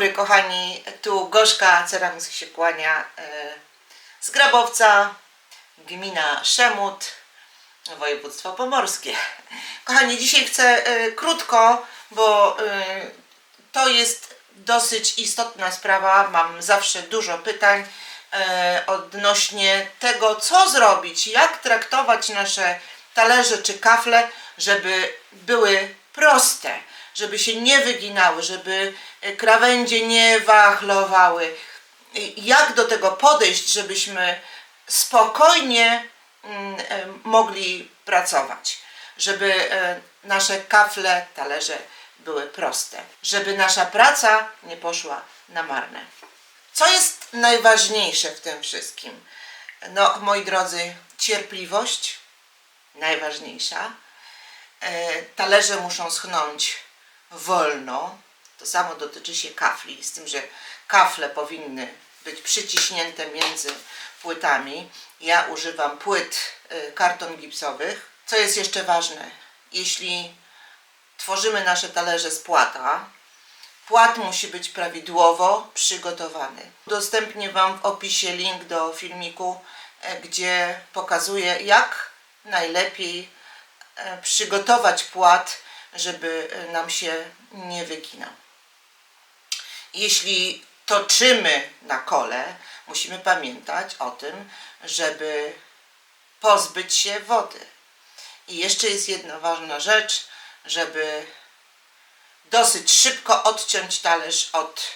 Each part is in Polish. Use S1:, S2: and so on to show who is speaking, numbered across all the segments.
S1: dobry, kochani. Tu Gorzka Ceramisk się kłania e, z Grabowca, gmina Szemut, województwo pomorskie. Kochani, dzisiaj chcę e, krótko, bo e, to jest dosyć istotna sprawa. Mam zawsze dużo pytań odnośnie tego, co zrobić, jak traktować nasze talerze czy kafle, żeby były proste, żeby się nie wyginały, żeby e, krawędzie nie wachlowały. Jak do tego podejść, żebyśmy spokojnie mm, e, mogli pracować, żeby e, nasze kafle, talerze były proste, żeby nasza praca nie poszła na marne. Co jest najważniejsze w tym wszystkim? No, moi drodzy, cierpliwość, najważniejsza. Talerze muszą schnąć wolno. To samo dotyczy się kafli, z tym, że kafle powinny być przyciśnięte między płytami. Ja używam płyt e, karton gipsowych. Co jest jeszcze ważne? Jeśli tworzymy nasze talerze z płata, płat musi być prawidłowo przygotowany. Udostępnię Wam w opisie link do filmiku, e, gdzie pokazuję, jak najlepiej e, przygotować płat, żeby e, nam się nie wyginał. Jeśli toczymy na kole, musimy pamiętać o tym, żeby pozbyć się wody. I jeszcze jest jedna ważna rzecz, żeby dosyć szybko odciąć talerz od,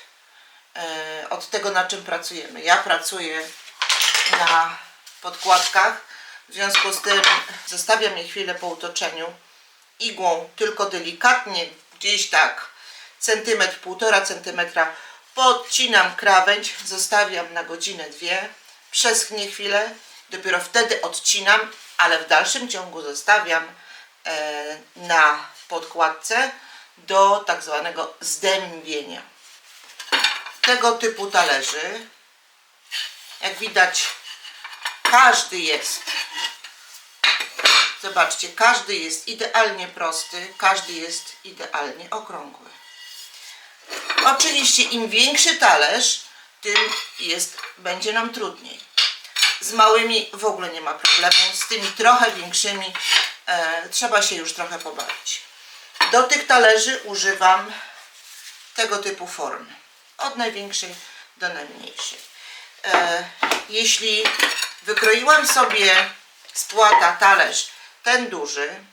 S1: e, od tego, na czym pracujemy. Ja pracuję na podkładkach, w związku z tym zostawiam je chwilę po utoczeniu igłą, tylko delikatnie, gdzieś tak centymetr, półtora centymetra podcinam krawędź, zostawiam na godzinę, dwie, przeschnie chwilę, dopiero wtedy odcinam, ale w dalszym ciągu zostawiam e, na podkładce do tak zwanego zdębienia. Tego typu talerzy, jak widać, każdy jest Zobaczcie, każdy jest idealnie prosty, każdy jest idealnie okrągły. Oczywiście im większy talerz, tym jest, będzie nam trudniej. Z małymi w ogóle nie ma problemu, z tymi trochę większymi e, trzeba się już trochę pobawić. Do tych talerzy używam tego typu formy. Od największej do najmniejszej. E, jeśli wykroiłam sobie z płata talerz ten duży,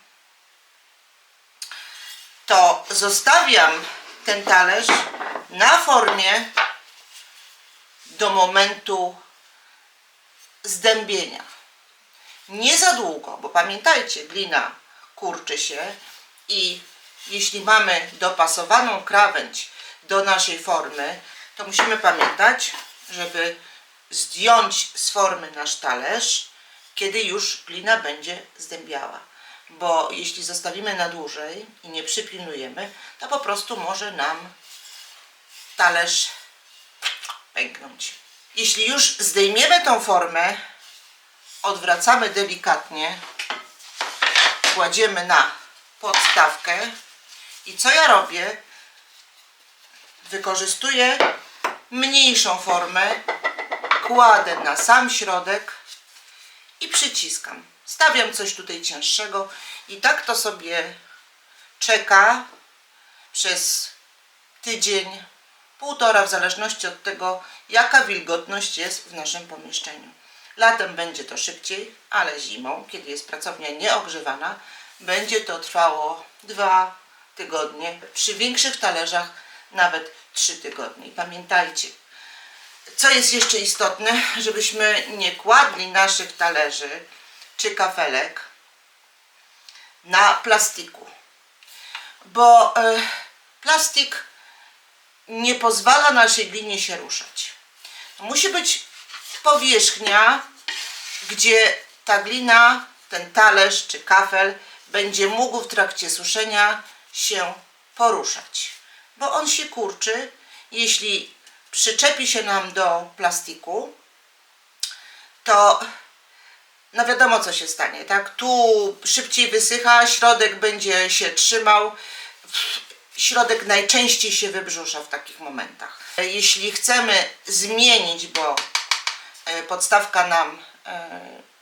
S1: to zostawiam ten talerz na formie do momentu zdębienia. Nie za długo, bo pamiętajcie, glina kurczy się i jeśli mamy dopasowaną krawędź do naszej formy, to musimy pamiętać, żeby zdjąć z formy nasz talerz, kiedy już glina będzie zdębiała. Bo jeśli zostawimy na dłużej i nie przypilnujemy, to po prostu może nam talerz pęknąć. Jeśli już zdejmiemy tą formę, odwracamy delikatnie, kładziemy na podstawkę i co ja robię? Wykorzystuję mniejszą formę, kładę na sam środek i przyciskam. Stawiam coś tutaj cięższego i tak to sobie czeka przez tydzień, półtora, w zależności od tego, jaka wilgotność jest w naszym pomieszczeniu. Latem będzie to szybciej, ale zimą, kiedy jest pracownia nieogrzewana, będzie to trwało dwa tygodnie. Przy większych talerzach nawet trzy tygodnie. Pamiętajcie, co jest jeszcze istotne, żebyśmy nie kładli naszych talerzy czy kafelek na plastiku, bo e, plastik nie pozwala naszej glinie się ruszać. Musi być powierzchnia, gdzie ta glina, ten talerz czy kafel będzie mógł w trakcie suszenia się poruszać, bo on się kurczy, jeśli przyczepi się nam do plastiku, to no wiadomo co się stanie, tak? Tu szybciej wysycha, środek będzie się trzymał, środek najczęściej się wybrzusza w takich momentach. Jeśli chcemy zmienić, bo e, podstawka nam e,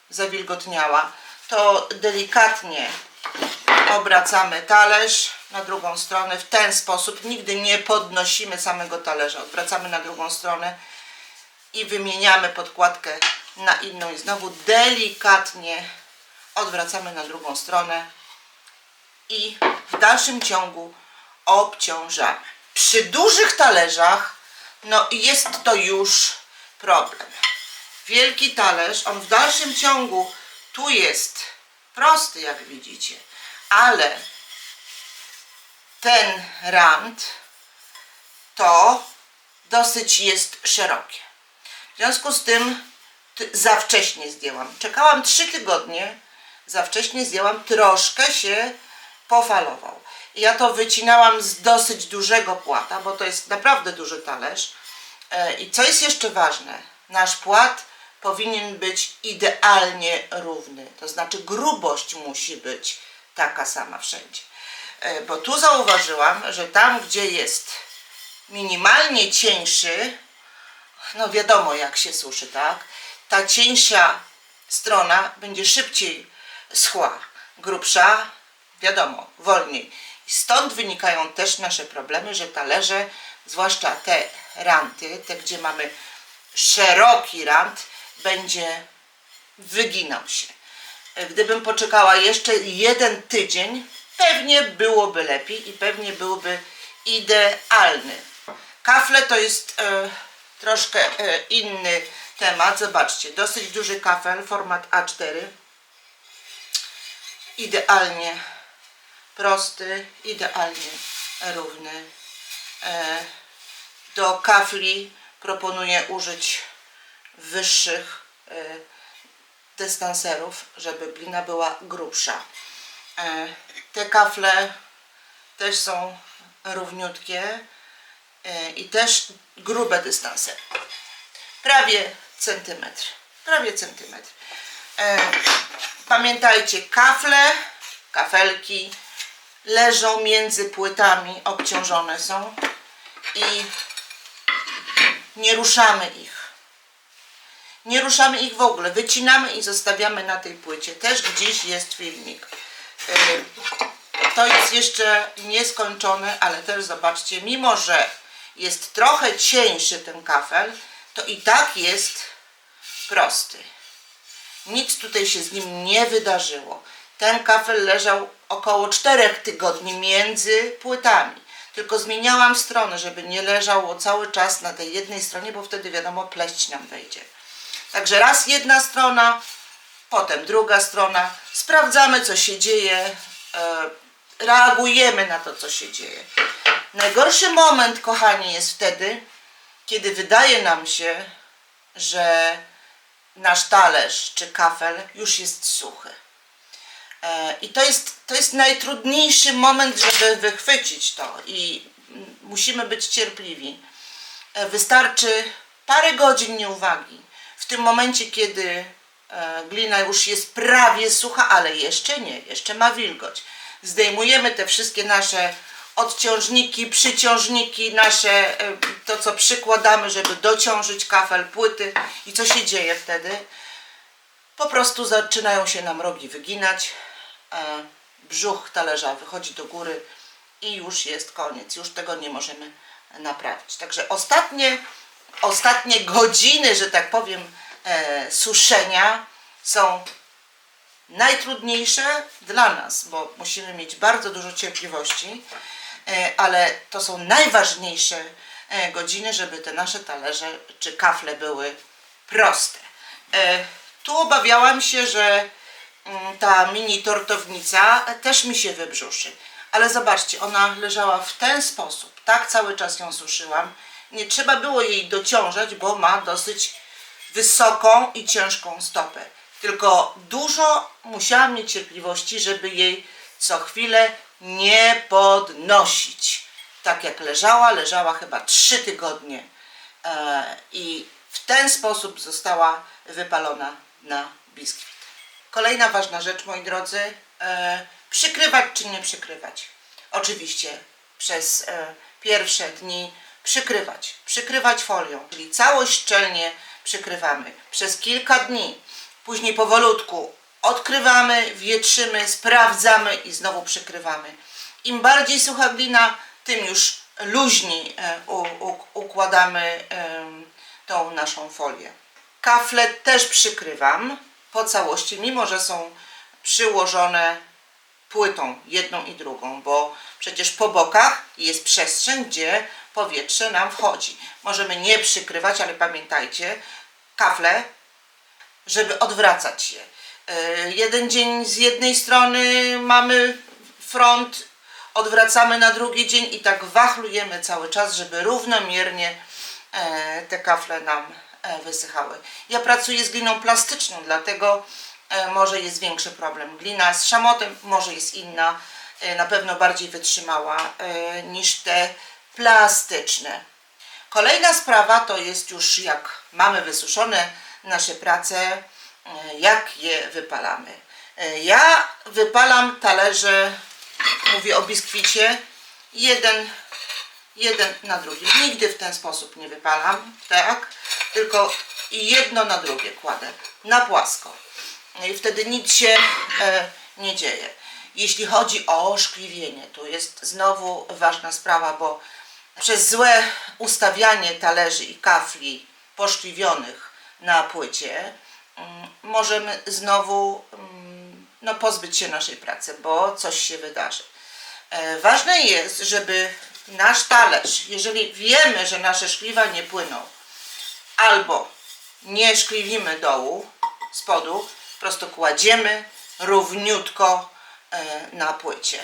S1: zawilgotniała, to delikatnie obracamy talerz na drugą stronę w ten sposób. Nigdy nie podnosimy samego talerza, odwracamy na drugą stronę i wymieniamy podkładkę na inną i znowu delikatnie odwracamy na drugą stronę i w dalszym ciągu obciążamy. Przy dużych talerzach no jest to już problem. Wielki talerz, on w dalszym ciągu tu jest prosty, jak widzicie, ale ten rand to dosyć jest szerokie. W związku z tym ty- za wcześnie zdjęłam. Czekałam 3 tygodnie, za wcześnie zdjęłam, troszkę się pofalował. Ja to wycinałam z dosyć dużego płata, bo to jest naprawdę duży talerz. E, I co jest jeszcze ważne, nasz płat powinien być idealnie równy, to znaczy grubość musi być taka sama wszędzie. E, Bo tu zauważyłam, że tam, gdzie jest minimalnie cieńszy, no wiadomo jak się suszy, tak? Ta cieńsza strona będzie szybciej schła, grubsza, wiadomo, wolniej. Stąd wynikają też nasze problemy, że talerze, zwłaszcza te ranty, te gdzie mamy szeroki rant, będzie wyginał się. Gdybym poczekała jeszcze jeden tydzień, pewnie byłoby lepiej i pewnie byłby idealny. Kafle to jest e, troszkę e, inny temat. Zobaczcie, dosyć duży kafel, format A4. Idealnie prosty, idealnie równy. E, do kafli proponuję użyć wyższych e, dystanserów, żeby glina była grubsza. E, te kafle też są równiutkie e, i też grube dystansery. Prawie centymetr. Prawie centymetr. E, pamiętajcie, kafle, kafelki leżą między płytami, obciążone są i nie ruszamy ich. Nie ruszamy ich w ogóle, wycinamy i zostawiamy na tej płycie. Też gdzieś jest filmik. Yy, To jest jeszcze nieskończone, ale też zobaczcie, mimo że jest trochę cieńszy ten kafel, to i tak jest prosty. Nic tutaj się z nim nie wydarzyło. Ten kafel leżał około 4 tygodni między płytami. Tylko zmieniałam stronę, żeby nie leżało cały czas na tej jednej stronie, bo wtedy wiadomo pleść nam wejdzie. Także raz jedna strona, potem druga strona. Sprawdzamy, co się dzieje, e, reagujemy na to, co się dzieje. Najgorszy moment, kochani, jest wtedy, kiedy wydaje nam się, że nasz talerz czy kafel już jest suchy. E, I to jest, to jest najtrudniejszy moment, żeby wychwycić to i musimy być cierpliwi. E, Wystarczy parę godzin nieuwagi. W tym momencie, kiedy e, glina już jest prawie sucha, ale jeszcze nie, jeszcze ma wilgoć. Zdejmujemy te wszystkie nasze odciążniki, przyciążniki, nasze e, to co przykładamy, żeby dociążyć kafel, płyty i co się dzieje wtedy? Po prostu zaczynają się nam rogi wyginać, e, brzuch talerza wychodzi do góry i już jest koniec. Już tego nie możemy naprawić. Także ostatnie, ostatnie godziny, że tak powiem, e, suszenia są najtrudniejsze dla nas, bo musimy mieć bardzo dużo cierpliwości, e, ale to są najważniejsze e, godziny, żeby te nasze talerze czy kafle były proste. E, Tu obawiałam się, że mm, ta mini tortownica też mi się wybrzuszy. Ale zobaczcie, ona leżała w ten sposób. Tak cały czas ją suszyłam. Nie trzeba było jej dociążać, bo ma dosyć wysoką i ciężką stopę. Tylko dużo musiałam mieć cierpliwości, żeby jej co chwilę nie podnosić. Tak jak leżała, leżała chyba 3 tygodnie e, i w ten sposób została wypalona na biskwit. Kolejna ważna rzecz, moi drodzy, e, przykrywać czy nie przykrywać. Oczywiście przez e, pierwsze dni przykrywać. Przykrywać folią, czyli całość szczelnie przykrywamy przez kilka dni. Później powolutku odkrywamy, wietrzymy, sprawdzamy i znowu przykrywamy. Im bardziej sucha glina, tym już luźniej e, układamy tą naszą folię. Kafle też przykrywam po całości, mimo że są przyłożone płytą jedną i drugą, bo przecież po bokach jest przestrzeń, gdzie powietrze nam wchodzi. Możemy nie przykrywać, ale pamiętajcie, kafle, żeby odwracać je. E, Jeden dzień z jednej strony mamy front, odwracamy na drugi dzień i tak wachlujemy cały czas, żeby równomiernie e, te kafle nam e, wysychały. Ja pracuję z gliną plastyczną, dlatego e, może jest większy problem. Glina z szamotem może jest inna, na pewno bardziej wytrzymała niż te plastyczne. Kolejna sprawa to jest już jak mamy wysuszone nasze prace, e, jak je wypalamy. E, Ja wypalam talerze, mówię o biskwicie, jeden, jeden na drugim. Nigdy w ten sposób nie wypalam, tak? Tylko jedno na drugie kładę, na płasko. No I wtedy nic się e, nie dzieje. Jeśli chodzi o szkliwienie, tu jest znowu ważna sprawa, bo przez złe ustawianie talerzy i kafli poszkliwionych na płycie mm, możemy znowu mm, no, pozbyć się naszej pracy, bo coś się wydarzy. E, Ważne jest, żeby nasz talerz, jeżeli wiemy, że nasze szkliwa nie płyną, albo nie szkliwimy dołu, spodu, po prostu kładziemy równiutko e, na płycie.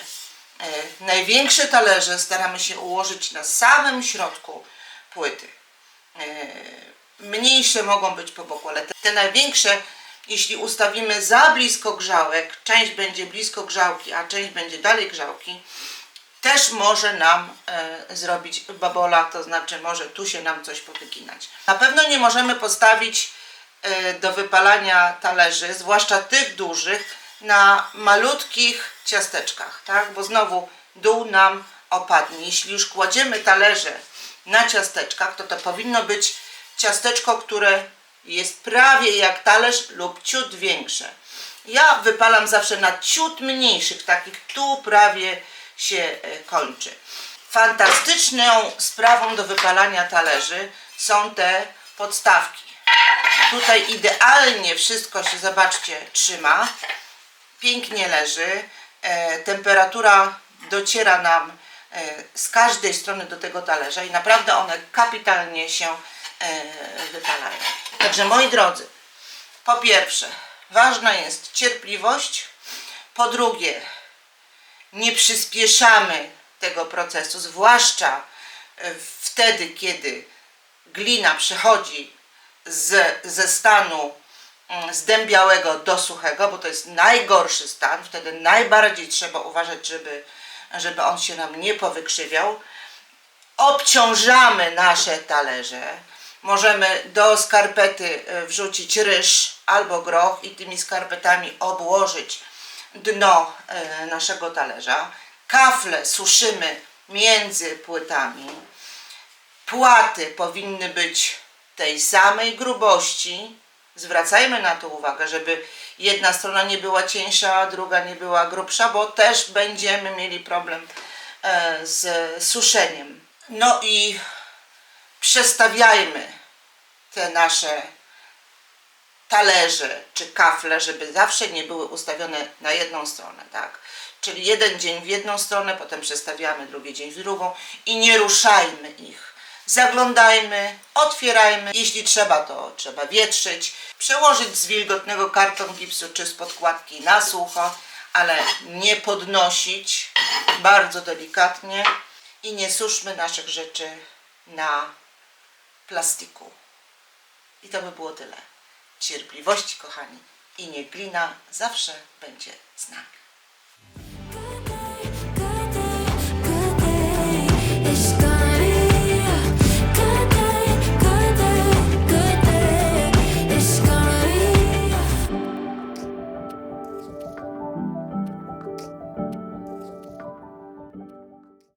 S1: E, Największe talerze staramy się ułożyć na samym środku płyty. E, Mniejsze mogą być po boku, ale te, największe, jeśli ustawimy za blisko grzałek, część będzie blisko grzałki, a część będzie dalej grzałki, też może nam e, zrobić babola, to znaczy może tu się nam coś powyginać. Na pewno nie możemy postawić do wypalania talerzy, zwłaszcza tych dużych, na malutkich ciasteczkach, tak? Bo znowu dół nam opadnie. Jeśli już kładziemy talerze na ciasteczkach, to to powinno być ciasteczko, które jest prawie jak talerz lub ciut większe. Ja wypalam zawsze na ciut mniejszych, takich tu prawie się e, kończy. Fantastyczną sprawą do wypalania talerzy są te podstawki. Tutaj idealnie wszystko się, zobaczcie, trzyma. Pięknie leży. E, temperatura dociera nam e, z każdej strony do tego talerza i naprawdę one kapitalnie się e, wypalają. Także moi drodzy, po pierwsze, ważna jest cierpliwość. Po drugie, nie przyspieszamy tego procesu, zwłaszcza wtedy, kiedy glina przechodzi z, ze stanu mm, zdębiałego do suchego, bo to jest najgorszy stan, wtedy najbardziej trzeba uważać, żeby, żeby on się nam nie powykrzywiał. Obciążamy nasze talerze. Możemy do skarpety e, wrzucić ryż albo groch i tymi skarpetami obłożyć dno e, naszego talerza. Kafle suszymy między płytami. Płaty powinny być tej samej grubości. Zwracajmy na to uwagę, żeby jedna strona nie była cieńsza, a druga nie była grubsza, bo też będziemy mieli problem e, z suszeniem. No i przestawiajmy te nasze talerze czy kafle, żeby zawsze nie były ustawione na jedną stronę, tak? Czyli jeden dzień w jedną stronę, potem przestawiamy drugi dzień w drugą i nie ruszajmy ich. Zaglądajmy, otwierajmy. Jeśli trzeba, to trzeba wietrzyć, przełożyć z wilgotnego karton gipsu czy z podkładki na sucho, ale nie podnosić bardzo delikatnie i nie suszmy naszych rzeczy na plastiku. I to by było tyle. Cierpliwości, kochani. I niech glina zawsze będzie z nami.